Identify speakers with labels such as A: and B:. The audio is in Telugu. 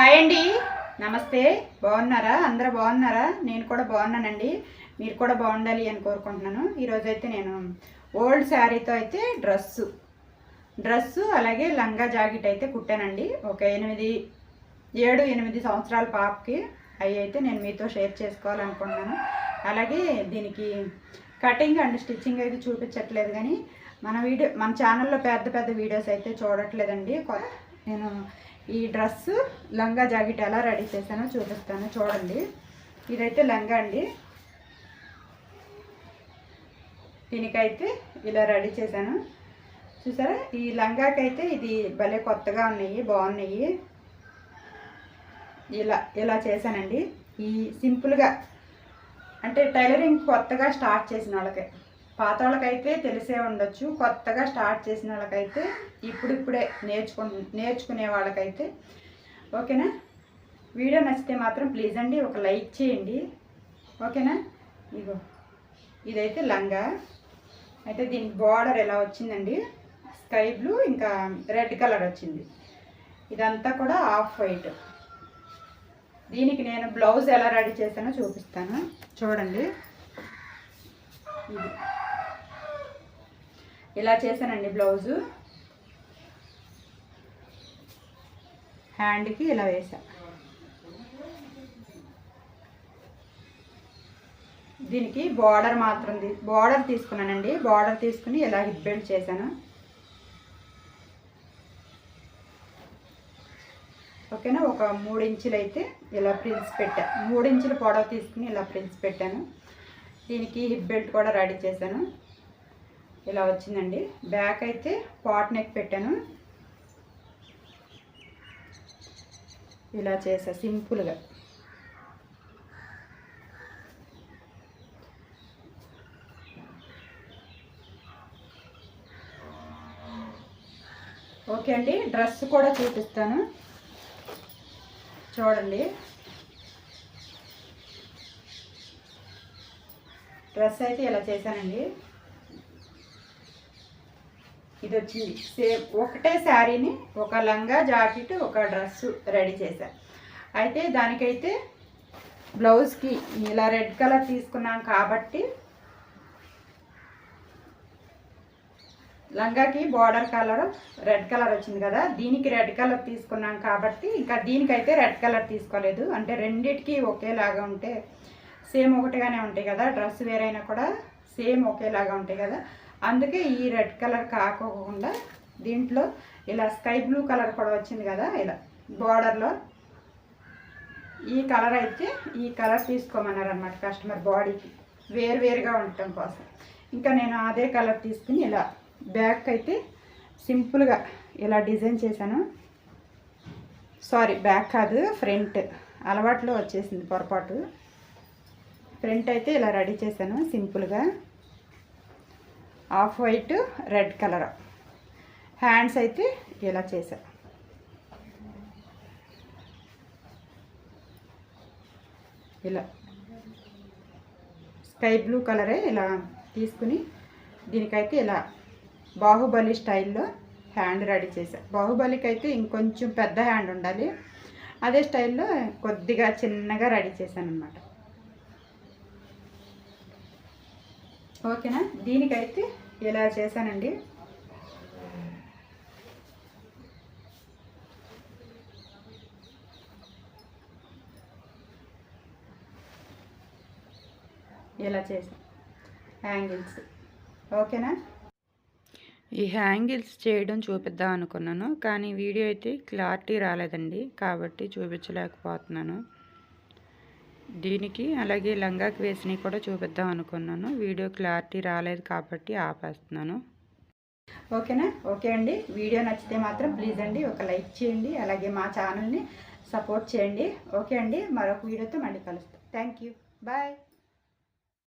A: హాయ్ అండి. నమస్తే. బాగున్నారా? అందరూ బాగున్నారా? నేను కూడా బాగున్నానండి. మీరు కూడా బాగుండాలి అని కోరుకుంటున్నాను. ఈరోజు అయితే నేను ఓల్డ్ శారీతో అయితే డ్రెస్సు డ్రెస్సు అలాగే లంగా జాకెట్ అయితే కుట్టానండి. ఒక ఎనిమిది ఏడు ఎనిమిది సంవత్సరాల పాపకి అవి అయితే నేను మీతో షేర్ చేసుకోవాలనుకుంటున్నాను. అలాగే దీనికి కటింగ్ అండ్ స్టిచ్చింగ్ అయితే చూపించట్లేదు కానీ మన వీడియో మన ఛానల్లో పెద్ద పెద్ద వీడియోస్ అయితే చూడట్లేదండి. నేను ఈ డ్రెస్ లంగా జాకెట్ ఎలా రెడీ చేశానో చూపిస్తాను. చూడండి. ఇదైతే లంగా అండి. దీనికైతే ఇలా రెడీ చేశాను. చూసారా? ఈ లంగాకైతే ఇది భలే కొత్తగా ఉన్నాయి బాగున్నాయి. ఇలా ఇలా చేశానండి. ఈ సింపుల్గా అంటే టైలరింగ్ కొత్తగా స్టార్ట్ చేసిన వాళ్ళకి. పాత వాళ్ళకైతే తెలిసే ఉండొచ్చు కొత్తగా స్టార్ట్ చేసిన వాళ్ళకైతే ఇప్పుడిప్పుడే నేర్చుకు నేర్చుకునే వాళ్ళకైతే. ఓకేనా? వీడియో నచ్చితే మాత్రం ప్లీజ్ అండి ఒక లైక్ చేయండి. ఓకేనా? ఇగో ఇదైతే లంగా. అయితే దీని బార్డర్ ఎలా వచ్చిందండి? స్కై బ్లూ ఇంకా రెడ్ కలర్ వచ్చింది. ఇదంతా కూడా ఆఫ్ వైట్. దీనికి నేను బ్లౌజ్ ఎలా రెడీ చేశానో చూపిస్తాను. చూడండి. ఇది. ఇలా చేశానండి బ్లౌజు. హ్యాండ్కి ఇలా వేసా దీనికి బార్డర్ మాత్రం బార్డర్ తీసుకున్నానండి. బార్డర్ తీసుకుని ఇలా హిప్ బెల్ట్ చేశాను. ఓకేనా? ఒక మూడు ఇంచులు అయితే ఇలా ప్రిన్స్ పెట్టా. మూడు ఇంచుల పొడవు తీసుకుని ఇలా ప్రిన్స్ పెట్టాను. దీనికి హిప్ బెల్ట్ కూడా రెడీ చేశాను. ఇలా వచ్చిందండి. బ్యాక్ అయితే పాట్ నెక్ పెట్టాను. ఇలా చేసా సింపుల్గా ఓకే అండి డ్రెస్ కూడా చూపిస్తాను. చూడండి. డ్రెస్ అయితే ఇలా చేశానండి. ఇది వచ్చింది. సేమ్ ఒకటే శారీని ఒక లంగా జాకెట్ ఒక డ్రెస్ రెడీ చేశాను అయితే దానికైతే బ్లౌజ్కి ఇలా రెడ్ కలర్ తీసుకున్నాం కాబట్టి లంగాకి బార్డర్ కలర్ రెడ్ కలర్ వచ్చింది కదా దీనికి రెడ్ కలర్ తీసుకున్నాం కాబట్టి ఇంకా దీనికైతే రెడ్ కలర్ తీసుకోలేదు. అంటే రెండిటికి ఒకేలాగా ఉంటే సేమ్ ఒకటిగానే ఉంటాయి కదా డ్రెస్ వేరైనా కూడా సేమ్ ఒకేలాగా ఉంటాయి కదా. అందుకే ఈ రెడ్ కలర్ కాకోకుండా దీంట్లో ఇలా స్కై బ్లూ కలర్ కూడా వచ్చింది కదా ఇలా బార్డర్లో. ఈ కలర్ అయితే ఈ కలర్ తీసుకోమన్నారు అనమాట కస్టమర్ బాడీకి. వేరువేరుగా ఉండటం కోసం. ఇంకా నేను అదే కలర్ తీసుకుని ఇలా బ్యాక్ అయితే సింపుల్గా ఇలా డిజైన్ చేశాను. సారీ బ్యాక్ కాదు ఫ్రంట్. అలవాట్లో వచ్చేసింది పొరపాటు. ఫ్రంట్ అయితే ఇలా రెడీ చేశాను సింపుల్గా. Off white red colour. Hands అయితే ఇలా చేశా. ఇలా. స్కై బ్లూ కలరే ఇలా తీసుకుని దీనికైతే ఇలా బాహుబలి స్టైల్లో హ్యాండ్ రెడీ చేశా. బాహుబలికి అయితే ఇంకొంచెం పెద్ద హ్యాండ్ ఉండాలి. అదే స్టైల్లో కొద్దిగా చిన్నగా రెడీ చేశాను అనమాట ఓకేనా? దీనికైతే ఇలా చేశానండి. ఇలా చేసాం హ్యాంగిల్స్. ఓకేనా?
B: ఈ హ్యాంగిల్స్ చేయడం చూపిద్దాం అనుకున్నాను కానీ వీడియో అయితే క్లారిటీ రాలేదండి కాబట్టి చూపించలేకపోతున్నాను. దీనికి అలాగే లంగాకి వేసినవి కూడా చూపిద్దాం అనుకున్నాను. వీడియో క్లారిటీ రాలేదు కాబట్టి ఆపేస్తున్నాను.
A: ఓకేనా? ఓకే అండి. వీడియో నచ్చితే మాత్రం ప్లీజ్ అండి ఒక లైక్ చేయండి. అలాగే మా ఛానల్ని సపోర్ట్ చేయండి. ఓకే అండి. మరొక వీడియోతో మళ్ళీ కలుస్తాం. Thank you. బాయ్.